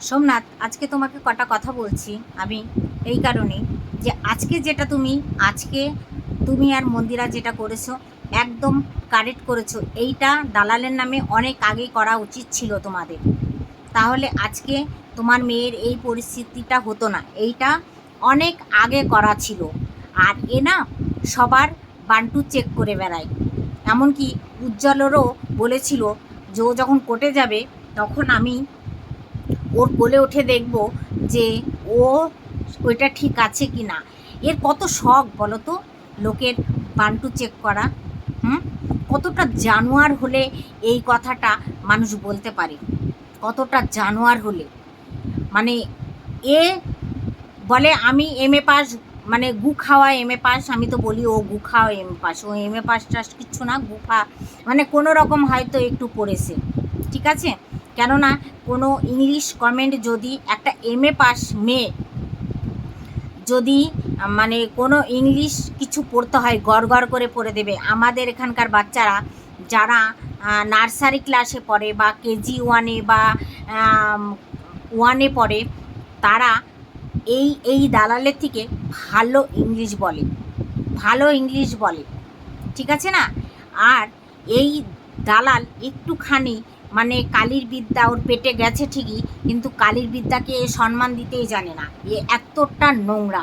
সোমনাথ, আজকে তোমাকে কটা কথা বলছি আমি এই কারণে যে আজকে যেটা তুমি, আজকে তুমি আর মন্দিরা যেটা করেছ, একদম কারেক্ট করেছ। এইটা দালালের নামে অনেক আগেই করা উচিত ছিল তোমাদের। তাহলে আজকে তোমার মেয়ের এই পরিস্থিতিটা হতো না। এইটা অনেক আগে করা ছিল। আর এ না সবার বান্টু চেক করে বেড়ায়। এমনকি উজ্জ্বলেরও বলেছিল, যে ও যখন কোর্টে যাবে, তখন আমি ওর কোলে উঠে দেখব যে ও ওইটা ঠিক আছে কি না এর কত শখ বলো তো? লোকের বান্টু চেক করা, হুম? কতটা জানোয়ার হলে এই কথাটা মানুষ বলতে পারে? কতটা জানোয়ার হলে? মানে এ বলে আমি এম এ পাস মানে গু খাওয়া এম এ পাস আমি তো বলি ও গু খাওয়া এম এ পাস ও এম এ পাস টাস কিচ্ছু না গুফা মানে কোনো রকম হয়তো একটু পড়েছে। ঠিক আছে? কেননা কোনো ইংলিশ কমেন্ট যদি একটা এম এ পাস মেয়ে যদি মানে কোনো ইংলিশ কিছু পড়তে হয়, গড় করে পড়ে দেবে। আমাদের এখানকার বাচ্চারা যারা নার্সারি ক্লাসে পড়ে বা কেজি ওয়ানে বা ওয়ানে পড়ে, তারা এই এই দালালের থেকে ভালো ইংলিশ বলে। ভালো ইংলিশ বলে। ঠিক আছে না? আর এই দালাল একটুখানি মানে কালীর বিদ্যা ওর পেটে গেছে ঠিকই, কিন্তু কালীর বিদ্যাকে এ সম্মান দিতেই জানে না। এ এতটা নোংরা।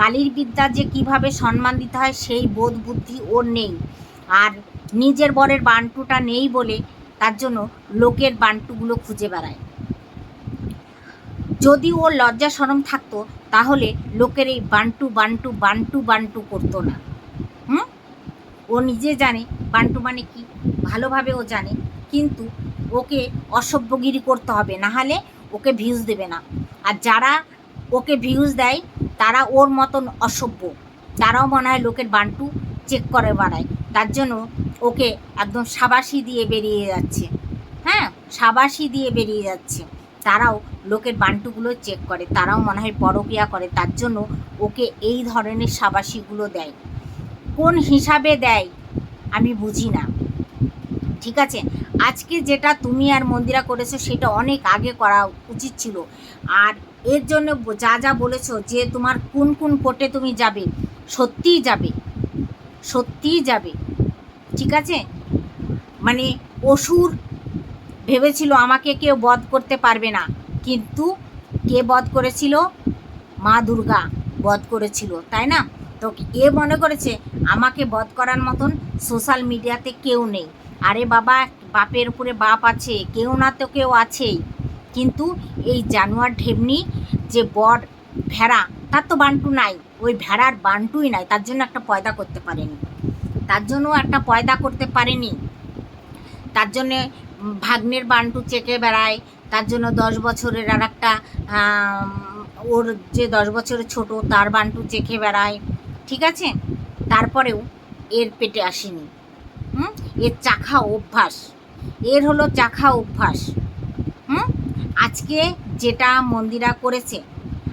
কালীর বিদ্যা যে কীভাবে সম্মান দিতে হয় সেই বোধ বুদ্ধি ওর নেই। আর নিজের বরের বান্টুটা নেই বলে তার জন্য লোকের বান্টুগুলো খুঁজে বেড়ায়। যদি ওর লজ্জা সরম থাকতো, তাহলে লোকের এই বান্টু বান্টু বান্টু বান্টু করতো না। হুম? ও নিজে জানে বান্টু মানে কি, ভালোভাবে ও জানে, কিন্তু ওকে অসভ্যগিরি করতে হবে, না হলে ওকে ভিউজ দেবে না। আর যারা ওকে ভিউজ দেয়, তারা ওর মতন অসভ্য। তারাও মনে হয় লোকের বান্টু চেক করে বাড়ায়। তার জন্য ওকে একদম সাবাসি দিয়ে বেরিয়ে যাচ্ছে। হ্যাঁ সাবাসি দিয়ে বেরিয়ে যাচ্ছে। তারাও লোকের বান্টুগুলো চেক করে। তারাও মনে হয় পরকিয়া করে। তার জন্য ওকে এই ধরনের সাবাসিগুলো দেয়। কোন হিসাবে দেয়, আমি বুঝি না। ঠিক আছে? আজকে যেটা তুমি আর মন্দিরা করেছ সেটা অনেক আগে করা উচিত ছিল। আর এর জন্য যা যা বলেছ যে তোমার কোন কোন কোর্টে তুমি যাবে, সত্যিই যাবে সত্যিই যাবে, ঠিক আছে? মানে অসুর ভেবেছিল আমাকে কেউ বধ করতে পারবে না, কিন্তু কে বধ করেছিল? মা দুর্গা বধ করেছিল, তাই না? তো এ মনে করেছে? আমাকে বধ করার মতন সোশ্যাল মিডিয়াতে কেউ নেই। আরে বাবা, বাপের উপরে বাপ আছে কেউ না তো কেউ আছেই। কিন্তু এই জানোয়ার ঢেমনি যে বর ভেড়া, তার তো বান্টু নাই। ওই ভেড়ার বান্টুই নাই, তার জন্য একটা পয়দা করতে পারেনি। তার জন্য একটা পয়দা করতে পারেনি। তার জন্যে ভাগ্নের বান্টু চেকে বেড়ায়। তার জন্য দশ বছরের আর একটা ওর যে দশ বছরের ছোট, তার বান্টু চেকে বেড়ায়। ঠিক আছে? তারপরেও এর পেটে আসেনি। হুম? এর চাখা অভ্যাস। এর হলো চাখা অভ্যাস। হুম? আজকে যেটা মন্দিরা করেছে,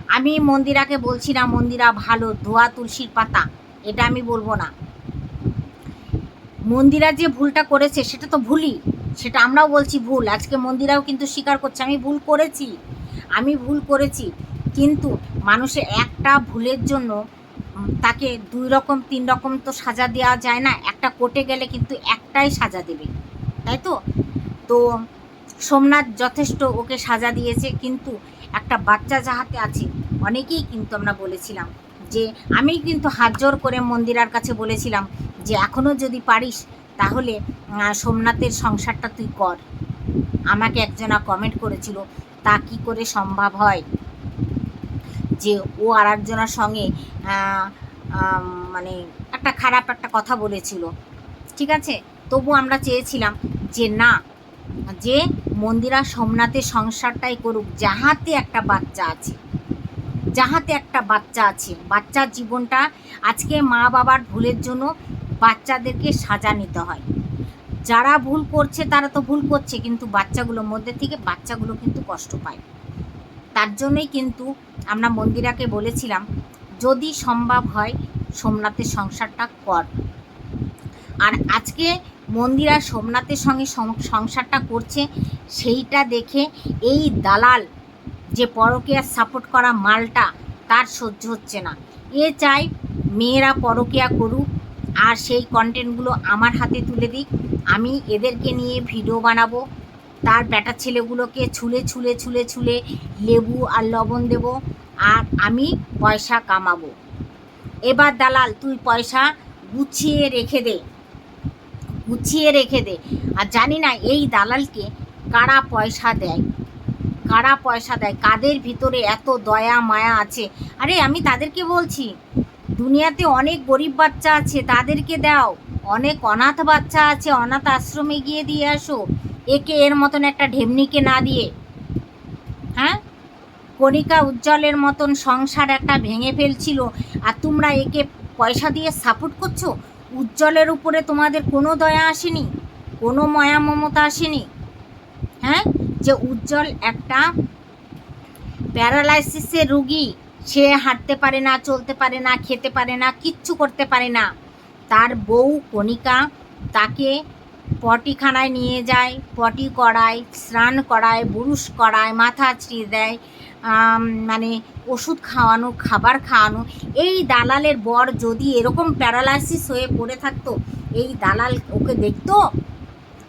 আমি মন্দিরাকে বলছি না, মন্দিরা ভালো, ধোয়া তুলসীর পাতা, এটা আমি বলব না। মন্দিরা যে ভুলটা করেছে, সেটা তো ভুলই, সেটা আমরাও বলছি ভুল। আজকে মন্দিরাও কিন্তু স্বীকার করছে, আমি ভুল করেছি, আমি ভুল করেছি। কিন্তু মানুষের একটা ভুলের জন্য তাকে দুই রকম, তিন রকম তো সাজা দেওয়া যায় না। একটা কোর্টে গেলে কিন্তু একটাই সাজা দেবে। তাই তো? তো সোমনাথ যথেষ্ট ওকে সাজা দিয়েছে, কিন্তু একটা বাচ্চা যাহাতে আছে, অনেকেই কিন্তু আমরা বলেছিলাম যে আমি কিন্তু হাত জোর করে মন্দিরার কাছে বলেছিলাম যে এখনও যদি পারিস, তাহলে সোমনাথের সংসারটা তুই কর। আমাকে একজনা কমেন্ট করেছিল, তা কি করে সম্ভব হয়? যে ও আর একজনের সঙ্গে মানে একটা খারাপ একটা কথা বলেছিল। ঠিক আছে? তবু আমরা চেয়েছিলাম যে না, যে মন্দিরা সোমনাথের সংসারটাই করুক, যাহাতে একটা বাচ্চা আছে। যাহাতে একটা বাচ্চা আছে। বাচ্চার জীবনটা আজকে মা বাবার ভুলের জন্য বাচ্চাদেরকে সাজা নিতে হয়। যারা ভুল করছে তারা তো ভুল করছে, কিন্তু বাচ্চাগুলোর মধ্যে থেকে বাচ্চাগুলো কিন্তু কষ্ট পায়। তার জন্যই কিন্তু আমরা মন্দিরাকে বলেছিলাম, যদি সম্ভব হয় সোমনাথের সংসারটা কর। আর আজকে মন্দিরা সোমনাথের সঙ্গে সংসারটা করছে, সেইটা দেখে এই দালাল যে পরকীয়ার সাপোর্ট করা মালটা তার সহ্য হচ্ছে না। এ চাই মেয়েরা পরকীয়া করুক, আর সেই কন্টেন্টগুলো আমার হাতে তুলে দিক। আমি এদেরকে নিয়ে ভিডিও বানাবো তার ব্যাটা ছেলেগুলোকে ছুলে ছুলে ছুলে ছুলে লেবু আর লবণ দেব আর আমি পয়সা কামাবো। এবার দালাল, তুই পয়সা গুছিয়ে রেখে দে। গুছিয়ে রেখে দে। আর জানি না এই দালালকে কারা পয়সা দেয়। কারা পয়সা দেয়? কাদের ভিতরে এত দয়া, মায়া আছে? আরে আমি তাদেরকে বলছি, দুনিয়াতে অনেক গরিব বাচ্চা আছে, তাদেরকে দাও। অনেক অনাথ বাচ্চা আছে, অনাথ আশ্রমে গিয়ে দিয়ে আসো। একে এর মতন একটা ঢেমনিকে না দিয়ে হ্যাঁ? কণিকা উজ্জ্বলের মতন সংসার একটা ভেঙে ফেলছিল, আর তোমরা একে পয়সা দিয়ে সাপোর্ট করছ? উজ্জ্বলের উপরে তোমাদের কোনো দয়া আসেনি, কোনো মায়া মমতা আসেনি হ্যাঁ? যে উজ্জ্বল একটা প্যারালাইসিসের রুগী, সে হাঁটতে পারে না, চলতে পারে না, খেতে পারে না, কিচ্ছু করতে পারে না। তার বউ কণিকা তাকে পটিখানায় নিয়ে যায়, পটি করায়, স্নান করায় বুরুষ করায়, মাথা আঁচড়িয়ে দেয় মানে ওষুধ খাওয়ানো, খাবার খাওয়ানো। এই দালালের বর যদি এরকম প্যারালাইসিস হয়ে পড়ে থাকতো, এই দালাল ওকে দেখতো?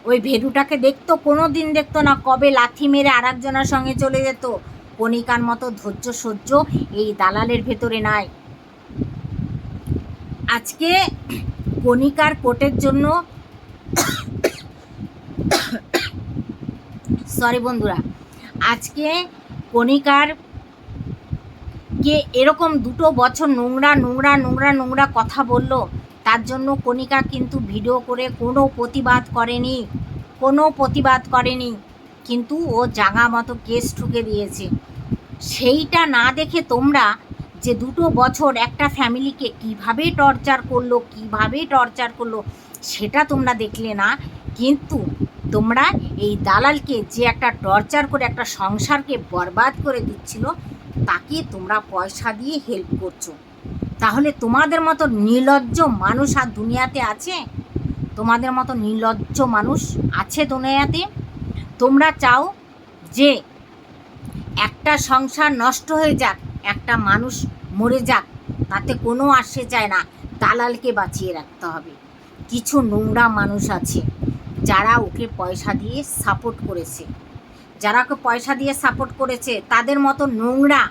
ওই ভেরুটাকে দেখতো? কোনো দিন দেখতো না কবে লাথি মেরে আর একজনের সঙ্গে চলে যেত? কণিকার মতো ধৈর্য সহ্য এই দালালের ভেতরে নাই। আজকে কণিকার কোটের জন্য সরি বন্ধুরা। আজকে কণিকার কে এরকম দুটো বছর নোংরা নোংরা নোংরা নোংরা কথা বলল, তার জন্য কণিকা কিন্তু ভিডিও করে কোনো প্রতিবাদ করেনি, কোনো প্রতিবাদ করেনি। কিন্তু ও জাগা মতো কেস ঠুকে দিয়েছে। সেইটা না দেখে তোমরা যে দুটো বছর একটা ফ্যামিলিকে কীভাবে টর্চার করল, কীভাবে টর্চার করল সেটা তোমরা দেখলে না, কিন্তু তোমরা এই দালালকে যে একটা টর্চার করে একটা সংসারকে বরবাদ করে দিচ্ছিল, তাকে তোমরা পয়সা দিয়ে হেল্প করছ। তাহলে তোমাদের মতো নির্লজ্জ মানুষ আর দুনিয়াতে আছে? তোমাদের মতো নির্লজ্জ মানুষ আছে দুনিয়াতে? তোমরা চাও যে একটা সংসার নষ্ট হয়ে যাক, একটা মানুষ মরে যাক, তাতে কোনো আসে যায় না, দালালকে বাঁচিয়ে রাখতে হবে। কিছু নোংরা মানুষ আছে, যারা ওকে পয়সা দিয়ে সাপোর্ট করেছে। যারা ওকে পয়সা দিয়ে সাপোর্ট করেছে, তাদের মতো নোংরা,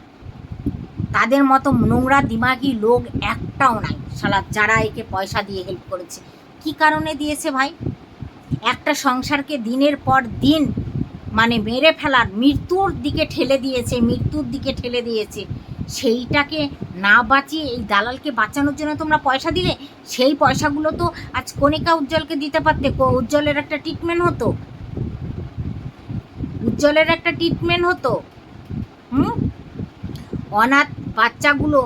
তাদের মতো নোংরা দিমাগি লোক একটাও নাই। শালা, যারা একে পয়সা দিয়ে হেল্প করেছে। কি কারণে দিয়েছে ভাই? একটা সংসারকে দিনের পর দিন মানে মেরে ফেলার, মৃত্যুর দিকে ঠেলে দিয়েছে, মৃত্যুর দিকে ঠেলে দিয়েছে। সেইটাকে না বাঁচিয়ে এই দালালকে বাঁচানোর জন্য তোমরা পয়সা দিলে, সেই পয়সাগুলো তো আজ কণিকা উজ্জ্বলকে দিতে পারতে। উজ্জ্বলের একটা ট্রিটমেন্ট হতো। উজ্জ্বলের একটা ট্রিটমেন্ট হতো। হুম? অনাথ বাচ্চাগুলো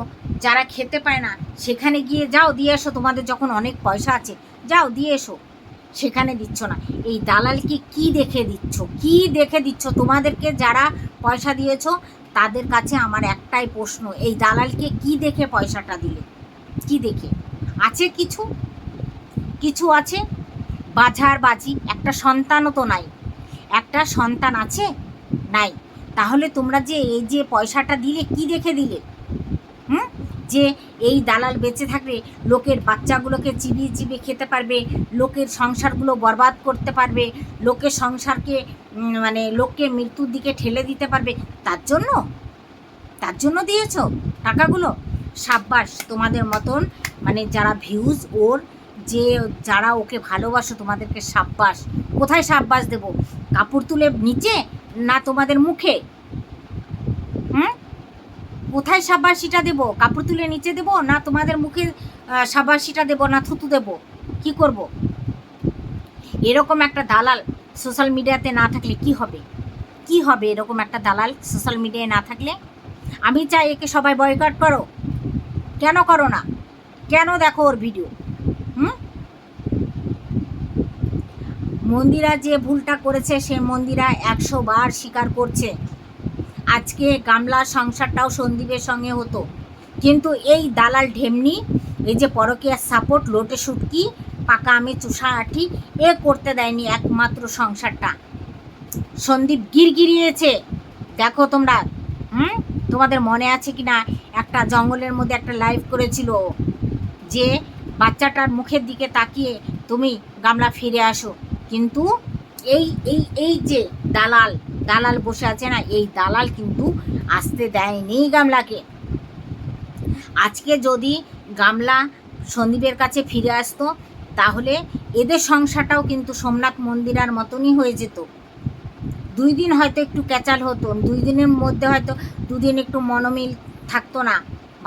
যারা খেতে পায় না, সেখানে গিয়ে যাও, দিয়ে এসো। তোমাদের যখন অনেক পয়সা আছে, যাও, দিয়ে এসো। সেখানে দিচ্ছ না। এই দালালকে কি দেখে দিচ্ছ? কি দেখে দিচ্ছ? তোমাদেরকে যারা পয়সা দিয়েছ তাদের কাছে আমার একটাই প্রশ্ন, এই দালালকে কি দেখে পয়সাটা দিলে? কি দেখে? আছে কিছু? কিছু আছে? বাঝার বাজি একটা সন্তানও তো নাই। একটা সন্তান আছে? নাই। তাহলে তোমরা যে এই যে পয়সাটা দিলে, কি দেখে দিলে? হুম? যে এই দালাল বেঁচে থাকলে লোকের বাচ্চাগুলোকে চিবিয়ে চিবিয়ে খেতে পারবে, লোকের সংসারগুলো বরবাদ করতে পারবে, লোকের সংসারকে মানে লোককে মৃত্যুর দিকে ঠেলে দিতে পারবে তার জন্য? তার জন্য দিয়েছ টাকাগুলো? সাব্বাস তোমাদের মতন মানে যারা ভিউজ ওর যে যারা ওকে ভালোবাসো তোমাদেরকে সাব্বাস। কোথায় সাব্বাস দেব? কাপড় তুলে নিচে না তোমাদের মুখে? হুম? কোথায় সাবাসিটা দেব? কাপড় তুলে নিচে দেব না তোমাদের মুখে আহ, সাবাসিটা দেব না থুতু দেব? কি করব? এরকম একটা দালাল সোশ্যাল মিডিয়াতে না থাকলে কি হবে? কি হবে এরকম একটা দালাল সোশ্যাল মিডিয়ায় না থাকলে? আমি চাই একে সবাই বয়কট করো। কেন করো না? কেন দেখো ওর ভিডিও হুম? মন্দিরা যে ভুলটা করেছে, সে মন্দিরা একশো বার স্বীকার করছে। আজকে গামলার সংসারটাও সন্দীপের সঙ্গে হতো। কিন্তু এই দালাল ঢেমনি, এই যে পরকীয়ার সাপোর্ট লোটে শুটকি পাকা আমি চুষা আঠি, এ করতে দেয়নি একমাত্র সংসারটা। সন্দীপ গিরগিরিয়েছে। দেখো তোমরা, হুম? তোমাদের মনে আছে কি না একটা জঙ্গলের মধ্যে একটা লাইভ করেছিল যে বাচ্চাটার মুখের দিকে তাকিয়ে তুমি গামলা ফিরে আসো। কিন্তু এই এই এই যে দালাল দালাল বসে আছে না, এই দালাল কিন্তু আসতে দেয়নি গামলাকে। আজকে যদি গামলা সন্দীপের কাছে ফিরে আসতো তাহলে এদের সংসারটাও কিন্তু সোমনাথ মন্দিরার মতনই হয়ে যেত। দুই দিন হয়তো একটু ক্যাচাল হতো, দুই দিনের মধ্যে হয়তো দুদিন একটু মনোমিল থাকতো না,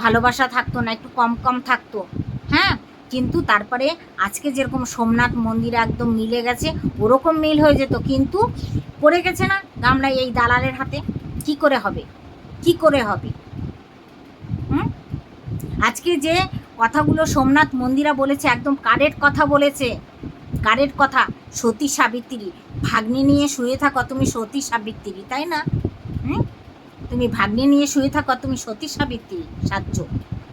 ভালোবাসা থাকতো না, একটু কম কম থাকতো। হ্যাঁ কিন্তু তারপরে আজকে যেরকম সোমনাথ মন্দির একদম মিলে গেছে, ওরকম মিল হয়ে যেত, কিন্তু পড়ে গেছে না গামলা এই দালালের হাতে। কি করে হবে? কি করে হবে? আজকে যে কথাগুলো সোমনাথ মন্দিরা বলেছে, একদম কারেক্ট কথা বলেছে। কারের কথা, সতী সাবিত্রী। ভাগ্নি নিয়ে শুয়ে থাকো, তুমি সতী সাবিত্রী, তাই না? হুম? তুমি ভাগ্নি নিয়ে শুয়ে থাকো, তুমি সতী সাবিত্রী সাহায্য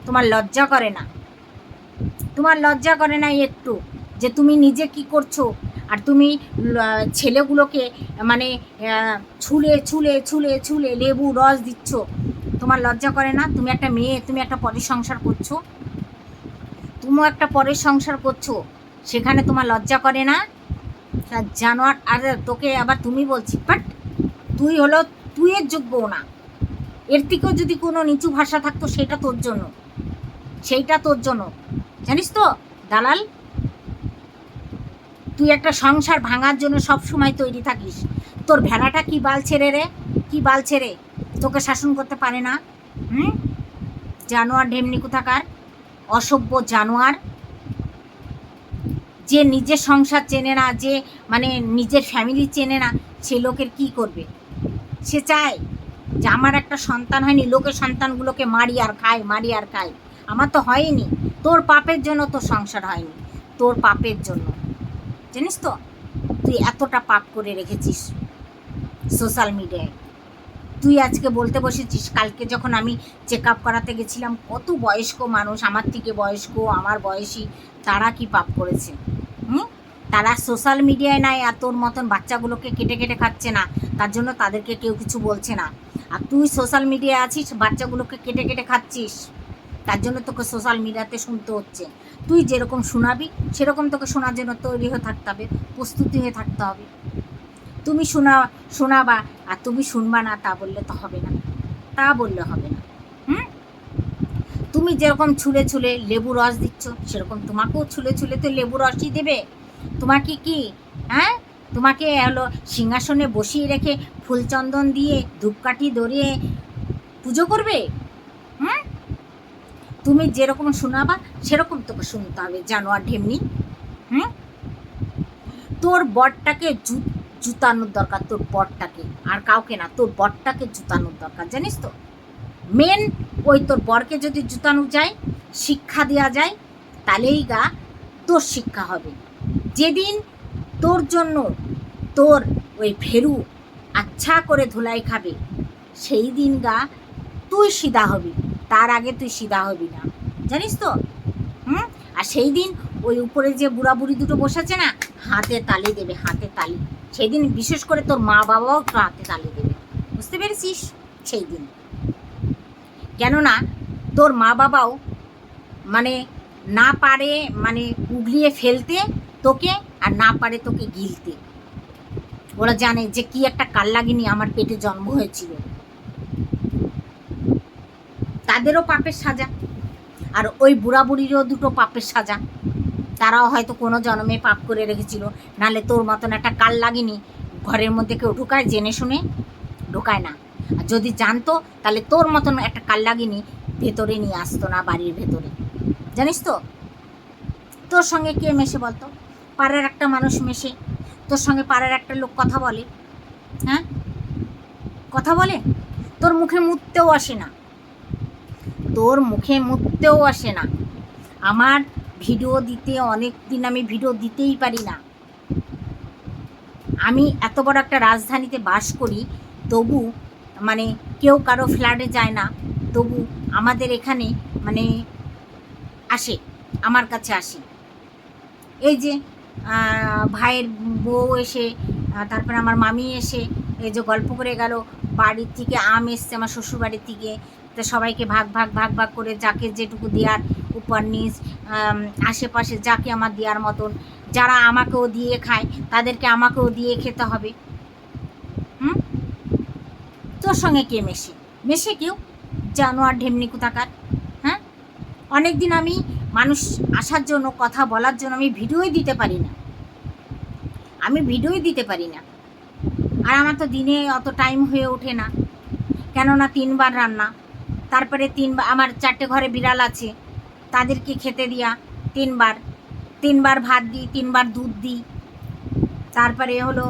তোমার লজ্জা করে না। তোমার লজ্জা করে না একটু, যে তুমি নিজে কি করছ? আর তুমি ছেলেগুলোকে মানে ছুলে ছুলে ছুলে ছুলে লেবু, রস দিচ্ছ। তোমার লজ্জা করে না? তুমি একটা মেয়ে, তুমি একটা পরের সংসার করছ। তুমিও একটা পরের সংসার করছ, সেখানে তোমার লজ্জা করে না? জানোয়ার, আর তোকে আবার তুমি বলছি বাট তুই হলো, তুই এর যোগ্যও না। এর থেকেও যদি কোনো নিচু ভাষা থাকতো, সেটা তোর জন্য। সেইটা তোর জন্য। জানিস তো, দালাল, তুই একটা সংসার ভাঙার জন্য সব সময় তৈরি থাকিস। তোর ভেড়াটা কি বাল ছেড়ে রে? কি বাল ছেড়ে? তোকে শাসন করতে পারে না? হুম? জানোয়ার ঢেমনি কোথাকার? অসভ্য জানোয়ার। যে নিজের সংসার চেনে না, যে মানে নিজের ফ্যামিলি চেনে না, সে লোকের কি করবে? সে চায় যে আমার একটা সন্তান হয়নি, লোকের সন্তানগুলোকে মারি আর খায়, মারি আর খায়। আমার তো হয়নি। তোর পাপের জন্য তোর সংসার হয়নি। তোর পাপের জন্য। জানিস তো? তুই এতটা পাপ করে রেখেছিস সোশ্যাল মিডিয়ায় তুই আজকে বলতে বসেছিস? কালকে যখন আমি চেক আপ করাতে গেছিলাম, কত বয়স্ক মানুষ, আমার থেকে বয়স্ক, আমার বয়সী, তারা কি পাপ করেছে? হুম? তারা সোশ্যাল মিডিয়ায় নাই আর তোর মতন বাচ্চাগুলোকে কেটে কেটে খাচ্ছে না, তার জন্য তাদেরকে কেউ কিছু বলছে না। আর তুই সোশ্যাল মিডিয়ায় আছিস, বাচ্চাগুলোকে কেটে কেটে খাচ্ছিস, তার জন্য তোকে সোশ্যাল মিডিয়াতে শুনতে হচ্ছে। তুই যেরকম শোনাবি, সেরকম তোকে শোনার জন্য তৈরি হয়ে থাকতে হবে, প্রস্তুতি হয়ে থাকতে হবে। তুমি শোনা, শোনাবা, আর তুমি শুনবা না, তা বললে তো হবে না। তা বললে হবে না। হুম? তুমি যেরকম ছুলে ছুলে লেবু রস দিচ্ছ, সেরকম তোমাকেও ছুলে ছুলে তো লেবু রসই দেবে। তোমাকে কি হ্যাঁ? তোমাকে হলো সিংহাসনে বসিয়ে রেখে ফুলচন্দন দিয়ে ধূপকাঠি ধরিয়ে পুজো করবে? হুম? তুমি যেরকম শোনাবা, সেরকম তোকে শুনতে হবে জানোয়ার ঢেমনি। হুম? তোর বরটাকে জু জুতানোর দরকার তোর বরটাকে। আর কাউকে না, তোর বরটাকে জুতানোর দরকার, জানিস তো? মেন ওই তোর বরকে যদি জুতানো যায়, শিক্ষা দেওয়া যায়, তাহলেই গা তোর শিক্ষা হবে। যেদিন তোর জন্য তোর ওই ফেরু আচ্ছা করে ধুলাই খাবে, সেই দিন গা তুই সিধা হবি, তার আগে তুই সিধা হবি না। জানিস তো? হুম? আর সেই দিন ওই উপরে যে বুড়া বুড়ি দুটো বসেছে না, হাতে তালি দেবে, হাতে তালি। সেই দিন বিশেষ করে তোর মা বাবাও একটু হাতে তালি দেবে। বুঝতে পেরেছিস? সেই দিন কেননা তোর মা বাবাও মানে না পারে মানে উগলিয়ে ফেলতে তোকে আর না পারে তোকে গিলতে। ওরা জানে যে কি একটা কাল কাল্লাগিনি আমার পেটে জন্ম হয়েছিল। তাদেরও পাপের সাজা। আর ওই বুড়া বুড়িরও দুটো পাপের সাজা। তারাও হয়তো কোনো জন্মে পাপ করে রেখেছিল। নালে তোর মতন একটা কাল লাগেনি। ঘরের মধ্যে কেউ ঢুকায়, জেনে শুনে ঢুকায় না। আর যদি জানতো, তাহলে তোর মতন একটা কাল লাগেনি, ভেতরে নিয়ে আসতো না বাড়ির ভেতরে। জানিস তো? তোর সঙ্গে কে মেশে বলতো? পাড়ার একটা মানুষ মেশে। তোর সঙ্গে পাড়ার একটা লোক কথা বলে। হ্যাঁ? কথা বলে? তোর মুখে মুততেও আসে না। তোর মুখে মুততেও আসে না। আমার ভিডিও দিতে, অনেক দিন আমি ভিডিও দিতেই পারি না। আমি এত বড় একটা রাজধানীতে বাস করি, তবু মানে কেউ কারও ফ্ল্যাটে যায় না, তবু আমাদের এখানে মানে আসে, আমার কাছে আসে। এই যে ভাইয়ের বউ এসে তারপরে আমার মামি এসে, এই যে গল্প করে গেল বাড়ির থেকে আম এসছে, আমার শ্বশুর বাড়ির থেকে। তো সবাইকে ভাগ ভাগ ভাগ ভাগ করে যাকে যেটুকু দেওয়ার উপর নিচ আশেপাশে যাকে আমার দেওয়ার মতন। যারা আমাকেও দিয়ে খায়, তাদেরকে আমাকেও দিয়ে খেতে হবে। হুম? তোর সঙ্গে কে মেশে? মেশে কেউ? জানোয়ার ঢেমনি কোথাকার? হ্যাঁ? অনেক দিন আমি মানুষ আসার জন্য, কথা বলার জন্য আমি ভিডিওই দিতে পারি না। আমি ভিডিওই দিতে পারি না। আর আমার তো দিনে অত টাইম হয়ে ওঠে না। কেননা তিনবার রান্না। তারপরে তিনবার আমার চারটে ঘরে বিড়াল আছে। তাদেরকে খেতে দিয়া তিনবার। তিনবার ভাত দিই, তিনবার দুধ দিই। তারপরে হলো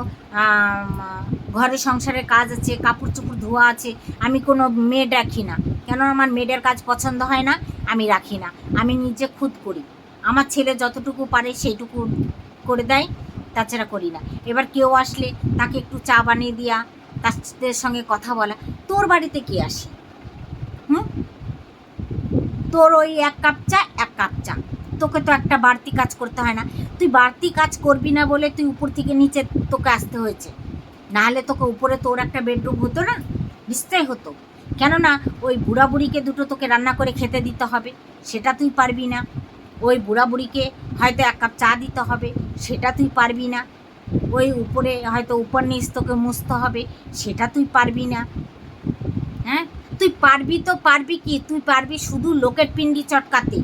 ঘরে সংসারের কাজ আছে কাপড় চোপড় ধোয়া আছে। আমি কোনো মেড রাখি না। কেন আমার মেডের কাজ পছন্দ হয় না, আমি রাখি না। আমি নিজে খুদ করি। আমার ছেলে যতটুকু পারে সেইটুকু করে দেয়। তাছাড়া করি না। এবার কেউ আসলে তাকে একটু চা বানিয়ে দেওয়া তাদের সঙ্গে কথা বলা। তোর বাড়িতে কে আসে? হুম? তোর ওই এক কাপ চা, এক কাপ চা। তোকে তো একটা বাড়তি কাজ করতে হয় না। তুই বাড়তি কাজ করবি না বলে তুই উপর থেকে নিচে তোকে আসতে হয়েছে। নাহলে তোকে উপরে তোর একটা বেডরুম হতো না? নিশ্চয় হতো। কেননা ওই বুড়া বুড়িকে দুটো তোকে রান্না করে খেতে দিতে হবে। সেটা তুই পারবি না। ওই বুড়া বুড়িকে হয়তো এক কাপ চা দিতে হবে, সেটা তুই পারবি না। ওই উপরে হয়তো উপর নিচ তোকে মুছতে হবে, সেটা তুই পারবি না। হ্যাঁ? তুই পারবি তো পারবি কি? তুই পারবি শুধু লোকের পিন্ডি চটকাতে।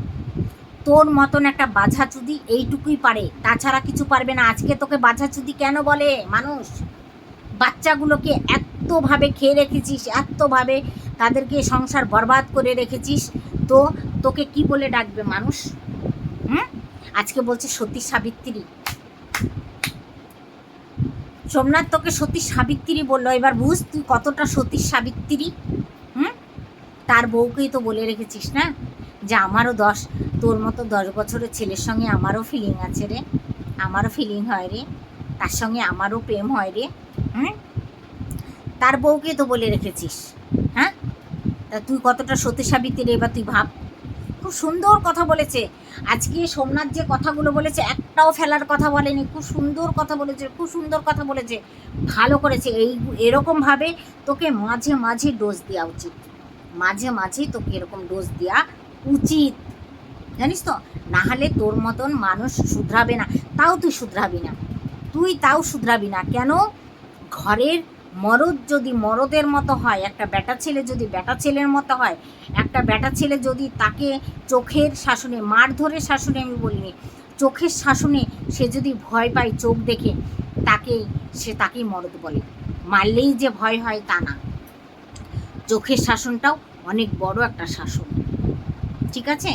তোর মতন একটা বাঝা চুদি এইটুকুই পারে। তাছাড়া কিছু পারবে না। আজকে তোকে বাঝা চুদি কেন বলে মানুষ? বাচ্চাগুলোকে এতভাবে খেয়ে রেখেছিস, এতভাবে তাদেরকে সংসার বরবাদ করে রেখেছিস, তো তোকে কি বলে ডাকবে মানুষ? হুম? আজকে বলছে সতী সাবিত্রী। সোমনাথ তোকে সতী সাবিত্রী বলল। এবার বুঝ তুই কতটা সতী সাবিত্রী, হুম? তার বউকেই তো বলে রেখেছিস না? যে আমারও দশ, তোর মতো দশ বছরের ছেলের সঙ্গে আমারও ফিলিং আছে রে। আমারও ফিলিং হয় রে। তার সঙ্গে আমারও প্রেম হয় রে, হুম? তার বউকে তো বলে রেখেছিস হ্যাঁ? তা তুই কতটা সতী সাবিত্রী এবার তুই ভাব। খুব সুন্দর কথা বলেছে। আজকে সোমনাথ যে কথাগুলো বলেছে, একটাও ফেলার কথা বলেনি, খুব সুন্দর কথা বলেছে, খুব সুন্দর কথা বলেছে। ভালো করেছে। এই এরকমভাবে তোকে মাঝে মাঝে ডোজ দেওয়া উচিত। মাঝে মাঝে তোকে এরকম ডোজ দেওয়া উচিত। জানিস তো? নাহলে তোর মতন মানুষ শুধরাবে না। তাও তুই শুধরাবি না। তুই তাও শুধরাবি না। কেন? ঘরের মরদ যদি মরদের মতো হয়, একটা বেটা ছেলে যদি বেটা ছেলের মতো হয়, একটা বেটা ছেলে যদি তাকে চোখের শাসনে মার ধরে শাসনে আমি বলিনি, চোখের শাসনে সে যদি ভয় পায়, চোখ দেখে তাকে সে তাকেই মরদ বলে। মারলেই যে ভয় হয়, তা না। চোখের শাসনটাও অনেক বড় একটা শাসন। ঠিক আছে?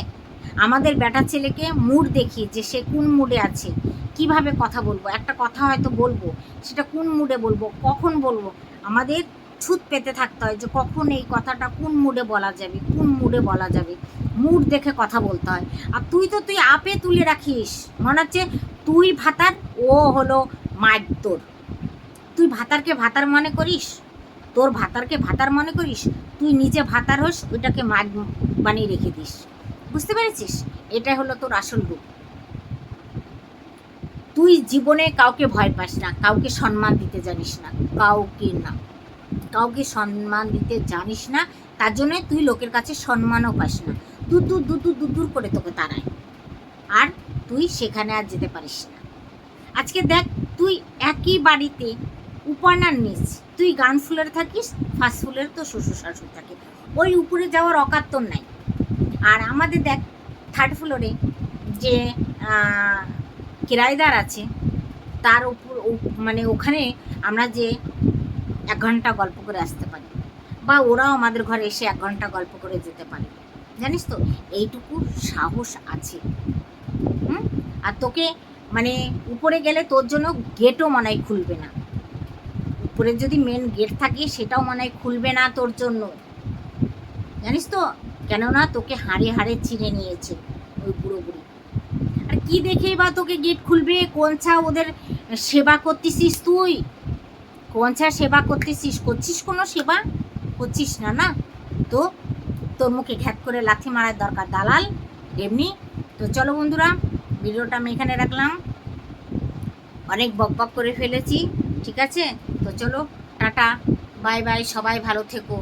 আমাদের বেটা ছেলেকে মুড দেখি যে সে কোন মুডে আছে কীভাবে কথা বলব? একটা কথা হয়তো বলব, সেটা কোন মুডে বলব, কখন বলব? আমাদের ছুত পেতে থাকতে হয় যে কখন এই কথাটা কোন মুডে বলা যাবে, কোন মুডে বলা যাবে। মুড দেখে কথা বলতে হয়। আর তুই তো তুই আপে তুলে রাখিস। মনে হচ্ছে তুই ভাতার, ও হলো মায়ের তোর তুই ভাতারকে ভাতার মনে করিস? তোর ভাতারকে ভাতার মনে করিস? তুই নিজে ভাতার হোস, ওইটাকে মাগ, বানিয়ে রেখে দিস। বুঝতে পেরেছিস? এটা হলো তোর আসল রূপ। তুই জীবনে কাউকে ভয় পাস না, কাউকে সম্মান দিতে জানিস না, কাউকে না। কাউকে সম্মান দিতে জানিস না, তার জন্য তুই লোকের কাছে সম্মানও পাস না। দূর দূর দূর দূর দূর দূর করে তোকে তাড়ায়। আর তুই সেখানে আর যেতে পারিস না। আজকে দেখ, তুই একই বাড়িতে উপানার নিচ তুই গান ফুলের থাকিস ফার্স্ট ফুলের তো শ্বশুর শাশুড়ি থাকে। ওই উপরে যাওয়ার অকাত্তর নাই। আর আমাদের দেখ থার্ড ফ্লোরে যে কিরায়দার আছে, তার উপর মানে ওখানে আমরা যে এক ঘণ্টা গল্প করে আসতে পারি, বা ওরাও আমাদের ঘরে এসে এক ঘণ্টা গল্প করে যেতে পারে। জানিস তো, এইটুকু সাহস আছে। হুম? আর তোকে মানে উপরে গেলে তোর জন্য গেটও মনে হয় খুলবে না। উপরে যদি মেন গেট থাকে, সেটাও মনে হয় খুলবে না তোর জন্য। জানিস তো? কেননা তোকে হাড়ে হাড়ে চিনে নিয়েছে ওই বুড়ো বুড়ি। কি দেখেই বা তোকে গেট খুলবে? কোনছা ওদের সেবা করতেছিস তুই? কোনছা সেবা করতেছিস? করছিস কোনো সেবা? করছিস না না? তো তোর মুখে ঘ্যাত করে লাথি মারার দরকার, দালাল। এমনি। তো চলো বন্ধুরা, ভিডিওটা আমি এখানে রাখলাম। অনেক বক করে ফেলেছি, ঠিক আছে? তো চলো, টাটা। বাই বাই, সবাই ভালো থেকো।